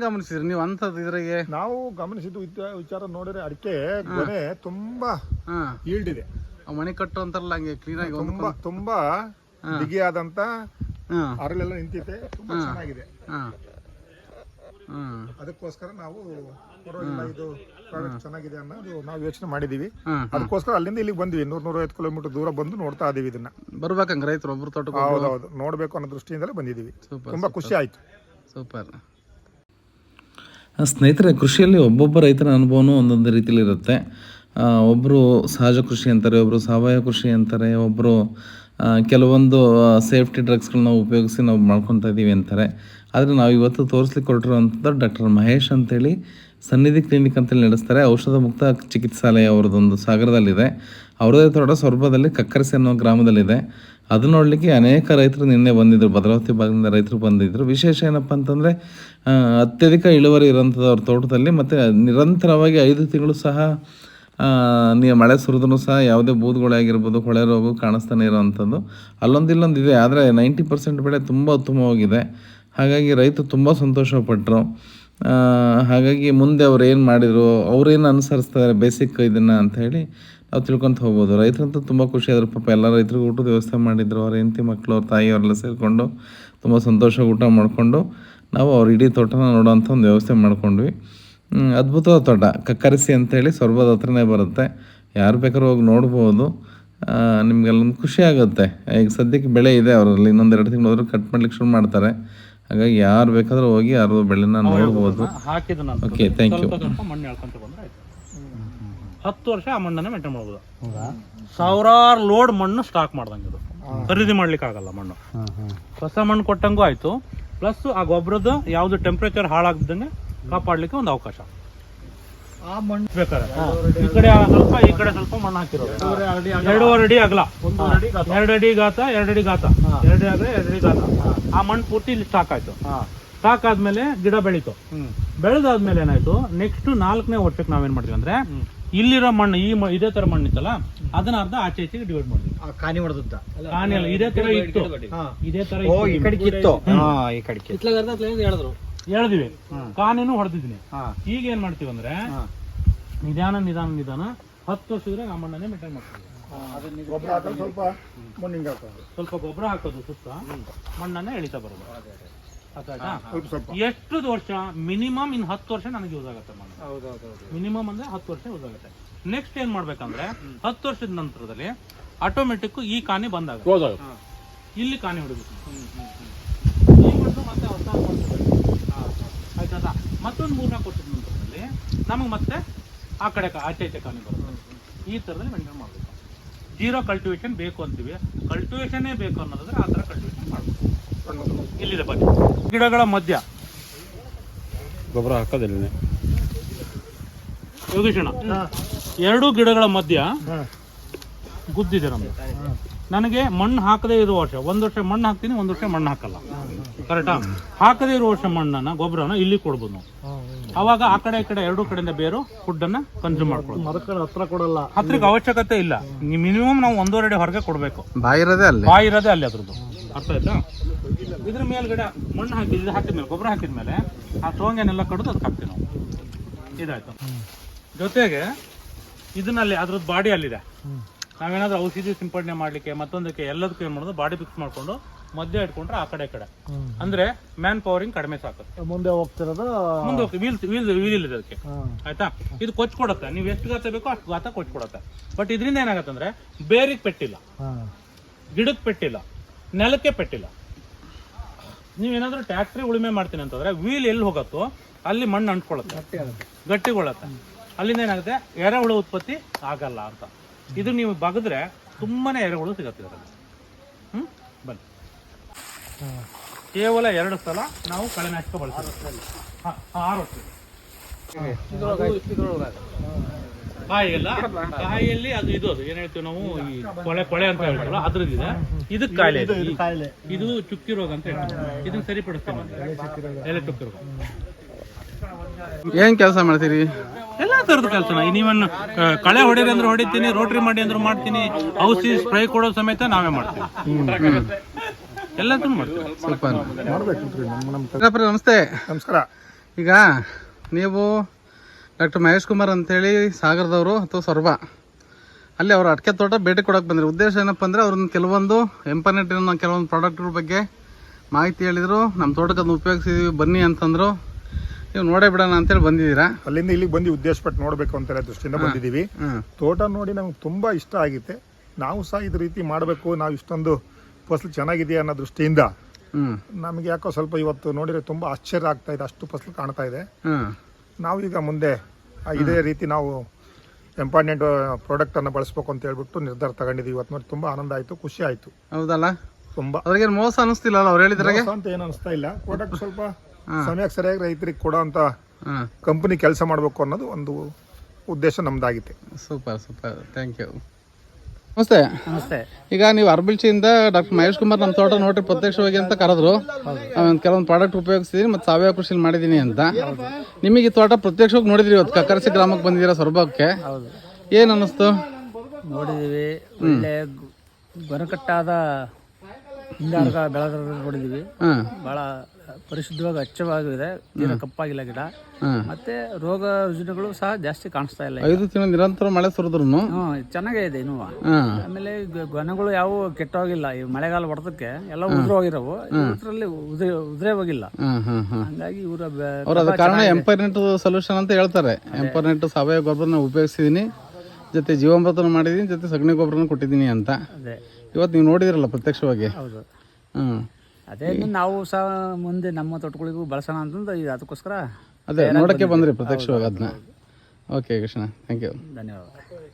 ಗಮನಿಸಿದ್ರಿ? ನೀವು ಅಂಥದ್ದು ಇದ್ರಾಗೆ? ನಾವು ಗಮನಿಸಿದ್ದು ವಿಚ- ವಿಚಾರ ನೋಡಿದ್ರೆ ಅಡಿಕೆ ಗೊನೆ ತುಂಬಾ ಹಾ. ಈಲ್ಡ್ ಇದೆ ಮನೆ ಕಟ್ಟು ಅಂತಾರಲ್ಲ ಹಂಗೆ ಆಗಿ ಒಂದು ತುಂಬಾ ತುಂಬಾ ಬಿಗಿಯಾದಂತ ಹಾ. ಅರಳೆಲ್ಲ ನಿಂತಿದೆ. ತುಂಬಾ ಚೆನ್ನಾಗಿದೆ. ಹಾ. ಹಾ. ಅದಕ್ಕೋಸ್ಕರ ನಾವು ಪರವಾಗಿಲ್ಲ ಇದು ಪ್ರಾಡಕ್ಟ್ ಚೆನ್ನಾಗಿದೆ ಅನ್ನೋದು ನಾವು ಯೋಚನೆ ಮಾಡಿದೀವಿ. ಹಾ ಅದಕ್ಕೋಸ್ಕರ ಅಲ್ಲಿಂದ ಇಲ್ಲಿಗೆ ಬಂದ್ವಿ. ನೂರ ನೂರೈವತ್ತು ಕಿಲೋಮೀಟರ್ ದೂರ ಬಂದು ನೋಡ್ತಾ ಇದೀವಿ ಇದನ್ನ. ಬರ್ಬೇಕಂಗ ರೈತರು ಒಬ್ರು ತೋಟಕ್ಕೆ ಹೌದೌದು. ನೋಡ್ಬೇಕು ಅನ್ನೋ ದೃಷ್ಟಿಯಿಂದಲೇ ಬಂದಿದೀವಿ. ಸೂಪರ್ ತುಂಬಾ ಖುಷಿ ಆಯ್ತು. ಸೂಪರ್. ಸ್ನೇಹಿತರೆ, ಕೃಷಿಯಲ್ಲಿ ಒಬ್ಬೊಬ್ಬ ರೈತರ ಅನುಭವನೂ ಒಂದೊಂದು ರೀತಿಯಲ್ಲಿ ಇರುತ್ತೆ. ಒಬ್ಬರು ಸಹಜ ಕೃಷಿ ಅಂತಾರೆ ಒಬ್ಬರು ಸಾವಯವ ಕೃಷಿ ಅಂತಾರೆ ಒಬ್ಬರು ಕೆಲವೊಂದು ಸೇಫ್ಟಿ ಡ್ರಗ್ಸ್ಗಳನ್ನ ಉಪಯೋಗಿಸಿ ನಾವು ಮಾಡ್ಕೊತಾ ಇದ್ದೀವಿ ಅಂತಾರೆ. ಆದರೆ ನಾವು ಇವತ್ತು ತೋರಿಸ್ಲಿಕ್ಕೆ ಹೊರಟಿರುವಂಥದ್ದು ಡಾಕ್ಟರ್ ಮಹೇಶ್ ಅಂತೇಳಿ ಸನ್ನಿಧಿ ಕ್ಲಿನಿಕ್ ಅಂತೇಳಿ ನಡೆಸ್ತಾರೆ. ಔಷಧ ಮುಕ್ತ ಚಿಕಿತ್ಸಾಲಯ ಅವ್ರದ್ದೊಂದು ಸಾಗರದಲ್ಲಿದೆ. ಅವ್ರದ್ದೇ ತೋಟ ಸ್ವರ್ಪದಲ್ಲಿ ಕಕ್ಕರಿಸಿ ಅನ್ನೋ ಗ್ರಾಮದಲ್ಲಿದೆ. ಅದು ನೋಡಲಿಕ್ಕೆ ಅನೇಕ ರೈತರು ನಿನ್ನೆ ಬಂದಿದ್ದರು ಭದ್ರಾವತಿ ಭಾಗದಿಂದ ರೈತರು ಬಂದಿದ್ದರು ವಿಶೇಷ ಏನಪ್ಪ ಅಂತಂದರೆ ಅತ್ಯಧಿಕ ಇಳುವರಿ ಇರೋಂಥದ್ದು ಅವ್ರ ತೋಟದಲ್ಲಿ ಮತ್ತು ನಿರಂತರವಾಗಿ ಐದು ತಿಂಗಳು ಸಹ ನೀವು ಮಳೆ ಸುರಿದ್ರು ಸಹ ಯಾವುದೇ ಬೂದುಗಳೇ ಆಗಿರ್ಬೋದು ಕೊಳೆ ರೋಗ ಕಾಣಿಸ್ತಾನೆ ಇರೋವಂಥದ್ದು ಅಲ್ಲೊಂದು ಇಲ್ಲೊಂದು ಇದೆ. ಆದರೆ ನೈಂಟಿ ಪರ್ಸೆಂಟ್ ಬೆಳೆ ತುಂಬ ಉತ್ತಮವಾಗಿದೆ. ಹಾಗಾಗಿ ರೈತರು ತುಂಬ ಸಂತೋಷಪಟ್ಟರು ಹಾಗಾಗಿ ಮುಂದೆ ಅವ್ರು ಏನು ಮಾಡಿದರು ಅವ್ರೇನು ಅನುಸರಿಸ್ತಾರೆ, ಬೇಸಿಕ್ ಇದನ್ನು ಅಂತ ಹೇಳಿ ನಾವು ತಿಳ್ಕೊತ ಹೋಗ್ಬೋದು. ರೈತರಂತೂ ತುಂಬ ಖುಷಿ ಆದ್ರೆ. ಪಾಪ ಎಲ್ಲ ರೈತರಿಗೂ ಊಟದ ವ್ಯವಸ್ಥೆ ಮಾಡಿದ್ರು. ಅವ್ರ ಹೆಂಡತಿ ಮಕ್ಕಳು ಅವ್ರ ತಾಯಿ ಅವರೆಲ್ಲ ಸೇರಿಕೊಂಡು ತುಂಬ ಸಂತೋಷ ಊಟ ಮಾಡಿಕೊಂಡು ನಾವು ಅವ್ರ ಇಡೀ ತೋಟನ ನೋಡೋವಂಥ ಒಂದು ವ್ಯವಸ್ಥೆ ಮಾಡ್ಕೊಂಡ್ವಿ. ಅದ್ಭುತವಾದ ತೋಟ. ಕಕ್ಕರಿಸಿ ಅಂತೇಳಿ ಸ್ವರ್ಭದ ಹತ್ರನೇ ಬರುತ್ತೆ. ಯಾರು ಬೇಕಾದ್ರೂ ಹೋಗಿ ನೋಡ್ಬೋದು. ನಿಮಗೆಲ್ಲೊಂದು ಖುಷಿ ಆಗುತ್ತೆ. ಈಗ ಸದ್ಯಕ್ಕೆ ಬೆಳೆ ಇದೆ ಅವರಲ್ಲಿ. ಇನ್ನೊಂದು ಎರಡು ತಿಂಗಳು ಹೋದ್ರೆ ಕಟ್ ಮಾಡ್ಲಿಕ್ಕೆ ಶುರು ಮಾಡ್ತಾರೆ. ಹಾಗಾಗಿ ಯಾರು ಬೇಕಾದ್ರೂ ಹೋಗಿ ಯಾರು ಬೆಳೆನ ನೋಡ್ಬೋದು. ಓಕೆ ಥ್ಯಾಂಕ್ ಯು ಸ್ವಲ್ಪ ಸ್ವಲ್ಪ ಮಣ್ಣು ಎಳ್ಕೊಂತ ಬಂದ್ರೆ ಆಯ್ತು ಹತ್ತು ವರ್ಷ ಆ ಮಣ್ಣನ್ನ ಮೇಂಟೈನ್ ಮಾಡ್ಬೋದು. ಸಾವಿರಾರು ಲೋಡ್ ಮಣ್ಣು ಸ್ಟಾಕ್ ಮಾಡ್ದಂಗೆ ಇದು. ಖರೀದಿ ಮಾಡ್ಲಿಕ್ಕೆ ಆಗಲ್ಲ ಮಣ್ಣು. ಹೊಸ ಮಣ್ಣು ಕೊಟ್ಟಂಗೂ ಆಯ್ತು. ಪ್ಲಸ್ ಆ ಗೊಬ್ಬರದ ಯಾವ್ದು ಟೆಂಪರೇಚರ್ ಹಾಳಾಗ್ದಂಗೆ ಕಾಪಾಡ್ಲಿಕ್ಕೆ ಒಂದು ಅವಕಾಶ. ಆ ಮಣ್ಣು ಬೇಕಾದ್ರೆ. ಈ ಕಡೆ ಸ್ವಲ್ಪ ಈ ಕಡೆ ಸ್ವಲ್ಪ ಮಣ್ಣು ಹಾಕಿರೋದು. ಎರಡೂವರೆ ಅಡಿ ಅಗಲ. ಎರಡು ಅಡಿ ಗಾತ ಎರಡು ಅಡಿ ಗಾತ. ಎರಡು ಅಡಿ ಎರಡು ಅಡಿ ಗಾತ. ಆ ಮಣ್ಣು ಪೂರ್ತಿ ಇಲ್ಲಿ ಸ್ಟಾಕ್ ಆಯ್ತು. ಸ್ಟಾಕ್ ಆದ್ಮೇಲೆ ಗಿಡ ಬೆಳೀತು. ಬೆಳೆದಾದ್ಮೇಲೆ ಏನಾಯ್ತು? ನೆಕ್ಸ್ಟ್ ನಾಲ್ಕನೇ ವರ್ಷಕ್ಕೆ ನಾವೇನ್ ಮಾಡ್ತೀವಿ ಅಂದ್ರೆ ಇಲ್ಲಿರೋ ಮಣ್ಣು ಈ ಮ- ಇದೇ ತರ ಮಣ್ಣು ಇತ್ತಲ್ಲ ಅದನ್ನ ಅರ್ಧ ಆಚೆ ಈಚೆಗೆ ಡಿವೈಡ್ ಆ ಕಾನಿ ಹೊಡೆದದ್ದ. ಕಾಣಿ ಅಲ್ಲ ಇದೇ ತರ ಇತ್ತು. ಇದೇ ತರ ಓ ಈ ಕಡೆಗೆ ಇತ್ತು. ಹಾ ಈ ಕಡೆಗೆ ಹೇಳಿದ್ರು. ಹೇಳಿದ್ವಿ. ಕಾನೇನು ಹೊಡೆದಿದ್ದೀನಿ ಈಗ ಏನ್ ಮಾಡ್ತೀವಿ ಅಂದ್ರೆ ನಿಧಾನ ನಿಧಾನ ನಿಧಾನ ಹತ್ತು ವರ್ಷದ್ರೆ ಆ ಮಣ್ಣನ್ನೇ ಮೇಂಟೈನ್ ಮಾಡ್ತೀವಿ. ಸ್ವಲ್ಪ ಮಣ್ಣಿಂಗ್ ಹಾಕೋದು. ಸ್ವಲ್ಪ ಗೊಬ್ಬರ ಹಾಕೋದು ಸುತ್ತ ಮಣ್ಣನ್ನ ಎಳಿತಾ ಬರೋದು. ಎಷ್ಟು ವರ್ಷ? ಮಿನಿಮಮ್ ಇನ್ ಹತ್ತು ವರ್ಷ ನನಗೆ ಯೂಸ್ ಆಗುತ್ತೆ ಮಿನಿಮಮ್ ಅಂದ್ರೆ ಹತ್ತು ವರ್ಷ ಯೂಸ್ ಆಗುತ್ತೆ. ನೆಕ್ಸ್ಟ್ ಏನ್ ಮಾಡ್ಬೇಕಂದ್ರೆ ಹತ್ತು ವರ್ಷದ ನಂತರದಲ್ಲಿ ಆಟೋಮೆಟಿಕ್ ಈ ಕಾನಿ ಬಂದಾಗ ಇಲ್ಲಿ ಕಾನಿ ಹೊಡಿಬೇಕು ಮತ್ತೆ ಹೊಸ ಮಣ್ಣು ಆಯ್ತಾ ಮತ್ತೊಂದು ಮೂರ್ನಾಲ್ಕು ವರ್ಷದ ನಂತರದಲ್ಲಿ ನಮಗೆ ಮತ್ತೆ ಆ ಕಡೆ ಕಾ- ಆಚೆ ಈಚೆ ಕಾನಿ ಬರುತ್ತೆ. ಈ ಥರದಲ್ಲಿ ಮೇಂಟೈನ್ ಮಾಡಬೇಕು ಜೀರೋ ಕಲ್ಟಿವೇಶನ್ ಬೇಕು ಅಂತೀವಿ. ಕಲ್ಟಿವೇಶನ್ನೇ ಬೇಕು ಅನ್ನೋದಾದ್ರೆ ಆ ಥರ ಕಲ್ಟಿವೇಶನ್ ಮಾಡಬೇಕು ಇಲ್ಲಿದೆ ಬನ್ನಿ. ಗಿಡಗಳ ಮಧ್ಯ. ಗೊಬ್ಬರ ಹಾಕೋದಿಲ್ಲ ಯೋಗೀಶಣ್ಣ ಎರಡು ಗಿಡಗಳ ಮಧ್ಯ ಗುದ್ದಿದೆ ನಮ್ದು. ನನಗೆ ಮಣ್ಣು ಹಾಕದೇ ಇರೋ ವರ್ಷ ಒಂದು ವರ್ಷ ಮಣ್ಣು ಹಾಕ್ತೀನಿ ಒಂದು ವರ್ಷ ಮಣ್ಣು ಹಾಕಲ್ಲ. ಕರೆಕ್ಟಾ ಹಾಕದೇ ಇರೋ ವರ್ಷ ಮಣ್ಣನ್ನ ಗೊಬ್ಬರನ ಇಲ್ಲಿ ಕೊಡ್ಬೋದು ನಾವು. ಅವಾಗ ಆ ಕಡೆ ಈ ಕಡೆ ಎರಡು ಕಡೆಯಿಂದ ಬೇರು ಫುಡ್ ಅನ್ನ ಕನ್ಸ್ಯೂಮ್ ಮಾಡ್ಕೊಳ್ಳೋದು. ಮರಕ್ಕೆ ಹತ್ರ ಕೊಡಲ್ಲ. ಹತ್ರಕ್ಕೆ ಅವಶ್ಯಕತೆ ಇಲ್ಲ. ಮಿನಿಮಮ್ ನಾವು ಒಂದೂವರೆ ಹೊರಗೆ ಕೊಡಬೇಕು. ಬಾಯಿರೋದೇ ಅಲ್ಲಿ. ಬಾಯಿರೋದೇ ಅಲ್ಲಿ ಅದ್ರದ್ದು. ಅರ್ಥ ಆಯ್ತಾ? ಇದ್ರ ಮೇಲ್ಗಡೆ ಮಣ್ಣು ಹಾಕಿ ಇದು ಹಾಕಿದ್ಮೇಲೆ ಗೊಬ್ಬರ ಹಾಕಿದ್ಮೇಲೆ ಆ ಸೋಂಗನೆಲ್ಲ ಕಡಿದು ಅದಕ್ಕೆ ಹಾಕ್ತೀವಿ ನಾವು. ಇದಾಯ್ತು. ಜೊತೆಗೆ ಇದನ್ನಲ್ಲಿ ಅದ್ರದ್ದು ಬಾಡಿ ಅಲ್ಲಿದೆ. ನಾವೇನಾದ್ರೂ ಔಷಧಿ ಸಿಂಪಡಣೆ ಮಾಡ್ಲಿಕ್ಕೆ ಮತ್ತೊಂದಕ್ಕೆ ಎಲ್ಲದಕ್ಕೂ ಏನ್ ಮಾಡೋದು ಬಾಡಿ ಫಿಕ್ಸ್ ಮಾಡ್ಕೊಂಡು ಮಧ್ಯ ಇಟ್ಕೊಂಡ್ರೆ ಆ ಕಡೆ ಕಡೆ. ಅಂದ್ರೆ ಮ್ಯಾನ್ ಪವರಿಂಗ್ ಕಡಿಮೆ ಸಾಕುತ್ತೆ ಮುಂದೆ ಹೋಗ್ತಿರೋದು ಮುಂದೆ ವೀಲ್ ವೀಲ್ ವೀಲ್ ಇದೆ ಅದಕ್ಕೆ. ಆಯ್ತಾ? ಇದು ಕೊಚ್ಕೊಡತ್ತೆ ನೀವು ಎಷ್ಟು ಗಾತ ಬೇಕೋ ಅಷ್ಟು ಗಾತ ಕೊಚ್ಕೊಡತ್ತೆ ಬಟ್ ಇದರಿಂದ ಏನಾಗತ್ತಂದ್ರೆ ಬೇರಿಗೆ ಪೆಟ್ಟಿಲ್ಲ. ಗಿಡಕ್ಕೆ ಪೆಟ್ಟಿಲ್ಲ. ನೆಲಕ್ಕೆ ಪೆಟ್ಟಿಲ್ಲ. ನೀವೇನಾದ್ರೂ ಟ್ಯಾಕ್ಟ್ರಿ ಉಳುಮೆ ಮಾಡ್ತೀನಿ ಅಂತಂದ್ರೆ ವೀಲ್ ಎಲ್ಲಿ ಹೋಗತ್ತೋ ಅಲ್ಲಿ ಮಣ್ಣು ಅಂಟ್ಕೊಳ್ಳುತ್ತೆ ಗಟ್ಟಿಗೊಳ್ಳತ್ತೆ ಅಲ್ಲಿಂದ ಏನಾಗುತ್ತೆ? ಎರೆಹುಳು ಉತ್ಪತ್ತಿ ಆಗಲ್ಲ ಅಂತ. ಇದು ನೀವು ಬಗದ್ರೆ ತುಂಬಾನೇ ಎರೆಹುಳು ಸಿಗತ್ತೆ ಇದರಲ್ಲಿ. ಹ್ಞೂ ಬನ್ನಿ. ಕೇವಲ ಎರಡು ಸಲ ನಾವು ಕಳೆನಾಶಕ ಬಳಸ್ತೀವಿ. ಆರು ವರ್ಷ. ಕಾಯಿಲ್ಲ ಕಾಯಿಯಲ್ಲಿ ಅದು ಇದು ಅದು. ಏನ್ ಹೇಳ್ತೀವಿ ನಾವು ಈ ಕೊಳೆ ಕೊಳೆ ಅಂತ ಹೇಳ್ತೀವಲ್ಲ ಅದ್ರದ್ದಿದೆ. ಇದಕ್ಕೆ ಕಾಯಿಲೆ ಇದೆ ಚುಕ್ಕಿ ರೋಗ ಅಂತ ಹೇಳ್ತಾರೆ ಇದನ್ನ ಸರಿಪಡಿಸ್ತೀವಿ ನಾವು. ಎಲೆ ಚುಕ್ಕಿ ರೋಗ. ಏನ್ ಕೆಲಸ ಮಾಡ್ತೀರಿ? ಎಲ್ಲ ತರದ ಕೆಲಸ ನೀವನ್ನ ಕಳೆ ಹೊಡೀರಿ ಅಂದ್ರೆ ಹೊಡಿತೀನಿ ರೋಟ್ರಿ ಮಾಡಿ ಅಂದ್ರೆ ಮಾಡ್ತೀನಿ ಔಷಧಿ ಸ್ಪ್ರೇ ಕೊಡೋ ಸಮೇತ ನಾವೇ ಮಾಡ್ತೀವಿ. ಎಲ್ಲದನ್ನು ಮಾಡ್ತೀವಿ. ಸೂಪರ್. ನಮಸ್ತೆ. ನಮಸ್ಕಾರ. ಈಗ ನೀವು ಡಾಕ್ಟರ್ ಮಹೇಶ್ ಕುಮಾರ್ ಅಂತೇಳಿ ಸಾಗರದವರು ಅಥವಾ ಸೊರಬ ಅಲ್ಲಿ ಅವರು ಅಡಿಕೆ ತೋಟ ಭೇಟಿ ಕೊಡೋಕೆ ಬಂದರು. ಉದ್ದೇಶ ಏನಪ್ಪ ಅಂದರೆ ಅವ್ರನ್ನ ಕೆಲವೊಂದು ಎಂಪನೆಟ್ಟಿನ ಕೆಲವೊಂದು ಪ್ರಾಡಕ್ಟ್ಗಳ ಬಗ್ಗೆ ಮಾಹಿತಿ ಹೇಳಿದರು. ನಮ್ಮ ತೋಟಕ್ಕೆ ಅದನ್ನು ಉಪಯೋಗಿಸಿದೀವಿ ಬನ್ನಿ ಅಂತಂದರು. ನೀವು ನೋಡೇ ಬಿಡೋಣ ಅಂತೇಳಿ ಬಂದಿದ್ದೀರಾ? ಅಲ್ಲಿಂದ ಇಲ್ಲಿಗೆ ಬಂದು ಉದ್ದೇಶಪಟ್ಟು ನೋಡಬೇಕು ಅಂತ ದೃಷ್ಟಿಯಿಂದ ಬಂದಿದ್ದೀವಿ. ತೋಟ ನೋಡಿ ನಮ್ಗೆ ತುಂಬ ಇಷ್ಟ ಆಗಿದೆ ನಾವು ಸಹ ಇದು ರೀತಿ ಮಾಡಬೇಕು ನಾವು ಇಷ್ಟೊಂದು ಫಸಲು ಚೆನ್ನಾಗಿದೆಯಾ ಅನ್ನೋ ದೃಷ್ಟಿಯಿಂದ. ನಮಗೆ ಯಾಕೋ ಸ್ವಲ್ಪ ಇವತ್ತು ನೋಡಿದ್ರೆ ತುಂಬ ಆಶ್ಚರ್ಯ ಆಗ್ತಾ ಇದೆ ಅಷ್ಟು ಫಸಲು ಕಾಣ್ತಾ ಇದೆ. ನಾವೀಗ ಮುಂದೆ ಇದೇ ರೀತಿ ನಾವು ಎಂಪಾರ್ಟೆಂಟ್ ಪ್ರಾಡಕ್ಟನ್ನು ಬಳಸ್ಬೇಕು ಅಂತ ಹೇಳ್ಬಿಟ್ಟು ನಿರ್ಧಾರ ತಗೊಂಡಿದ್ದೀವಿ ಇವತ್ತು ನೋಡಿ ತುಂಬ ಆನಂದ ಆಯಿತು ಖುಷಿ ಆಯಿತು. ಹೌದಲ್ಲ? ತುಂಬ. ಅವ್ರಿಗೇನು ಮೋಸ ಅನಿಸ್ತಿಲ್ಲ ಅವ್ರು ಹೇಳಿದ್ರಾಗೆ? ಅಂತ ಏನು ಅನಿಸ್ತಾ ಇಲ್ಲ. ಪ್ರಾಡಕ್ಟ್ ಸ್ವಲ್ಪ ಸಮಯಕ್ಕೆ ಸರಿಯಾಗಿ ರೈತರಿಗೆ ಕೊಡೋ ಅಂತ ಕಂಪನಿ ಕೆಲಸ ಮಾಡಬೇಕು ಅನ್ನೋದು ಒಂದು ಉದ್ದೇಶ ನಮ್ದಾಗಿದೆ. Super super. ಥ್ಯಾಂಕ್ ಯು ನಮಸ್ತೆ. ನಮಸ್ತೆ. ಈಗ ನೀವು ಅರ್ಬಿಲ್ಚಿಯಿಂದ ಡಾಕ್ಟರ್ ಮಹೇಶ್ ಕುಮಾರ್ ನಮ್ಮ ತೋಟ ನೋಡ್ರಿ ಪ್ರತ್ಯಕ್ಷವಾಗಿ ಅಂತ ಕರೆದ್ರು. ಕೆಲವೊಂದು ಪ್ರಾಡಕ್ಟ್ ಉಪಯೋಗಿಸಿದೀನಿ ಮತ್ತು ಸಾವಯವ ಕೃಷಿಲಿ ಮಾಡಿದ್ದೀನಿ ಅಂತ. ನಿಮಗೆ ಈ ತೋಟ ಪ್ರತ್ಯಕ್ಷವಾಗಿ ನೋಡಿದ್ರಿ ಇವತ್ತು? ಕಕ್ಕರಸಿ ಗ್ರಾಮಕ್ಕೆ ಬಂದಿದ್ದೀರಾ ಸೊರಬಕ್ಕೆ? ಏನು ಅನ್ನಿಸ್ತು? ನೋಡಿದೀವಿ. ಒಳ್ಳೆ ಗೊನಕಟ್ಟಾದ ಹಿಂಗಾರಕ ಬೆಳೆದ ನೋಡಿದೀವಿ. ಹಾಂ ಬಹಳ ಪರಿಶುದ್ಧವಾಗಿ ಅಚ್ಚವಾಗಿದೆ. ತೀರಾ ಕಪ್ಪಾಗಿಲ್ಲ ಗಿಡ. ಮತ್ತೆ ರೋಗ ರುಜಿನಗಳು ಸಹ ಜಾಸ್ತಿ ಕಾಣಿಸ್ತಾ ಇಲ್ಲ ಐದು ತಿಂಗಳು ನಿರಂತರ ಮಳೆ ಸುರಿದ್ರು ಹ್ಮ್ ಚೆನ್ನಾಗೇ ಇದೆ ಇನ್ನೂ. ಆಮೇಲೆ ಗೊನೆಗಳು ಯಾವ ಕೆಟ್ಟೋಗಿಲ್ಲ. ಈ ಮಳೆಗಾಲ ಹೊಡೆದಕ್ಕೆ ಎಲ್ಲ ಉದ್ರ ಹೋಗಿರವು ಇದ್ರಲ್ಲಿ ಉದ್ರೆ ಉದ್ರೆ ಹೋಗಿಲ್ಲ ಹಂಗಾಗಿ ಇವರ ಕಾರಣ ಎಂಪರ್ನೆಂಟ್ ಸೊಲ್ಯೂಷನ್ ಅಂತ ಹೇಳ್ತಾರೆ. ಎಂಪರ್ನೆಂಟ್ ಸಾವಯವ ಗೊಬ್ಬರನ ಉಪಯೋಗಿಸಿದ್ದೀನಿ ಜೊತೆ ಜೀವಾಮೃತನ ಮಾಡಿದೀನಿ ಜೊತೆ ಸಗಣಿ ಗೊಬ್ಬರನ ಕೊಟ್ಟಿದ್ದೀನಿ ಅಂತ. ಅದೇ. ಇವತ್ತು ನೀವು ನೋಡಿದ್ರಲ್ಲ ಪ್ರತ್ಯಕ್ಷವಾಗಿ? ಹೌದು. ಹ್ಞೂ ಅದೇ ನಾವು ಸಹ ಮುಂದೆ ನಮ್ಮ ತೋಟಗಳಿಗೂ ಬಳಸೋಣ ಅಂತಂದು ಇದು ಅದಕ್ಕೋಸ್ಕರ ಅದೇ ನೋಡೋಕ್ಕೆ ಬಂದ್ರಿ ಪ್ರತ್ಯಕ್ಷವಾಗಿ ಅದನ್ನ. ಓಕೆ ಕೃಷ್ಣ. ಥ್ಯಾಂಕ್ ಯು ಧನ್ಯವಾದ.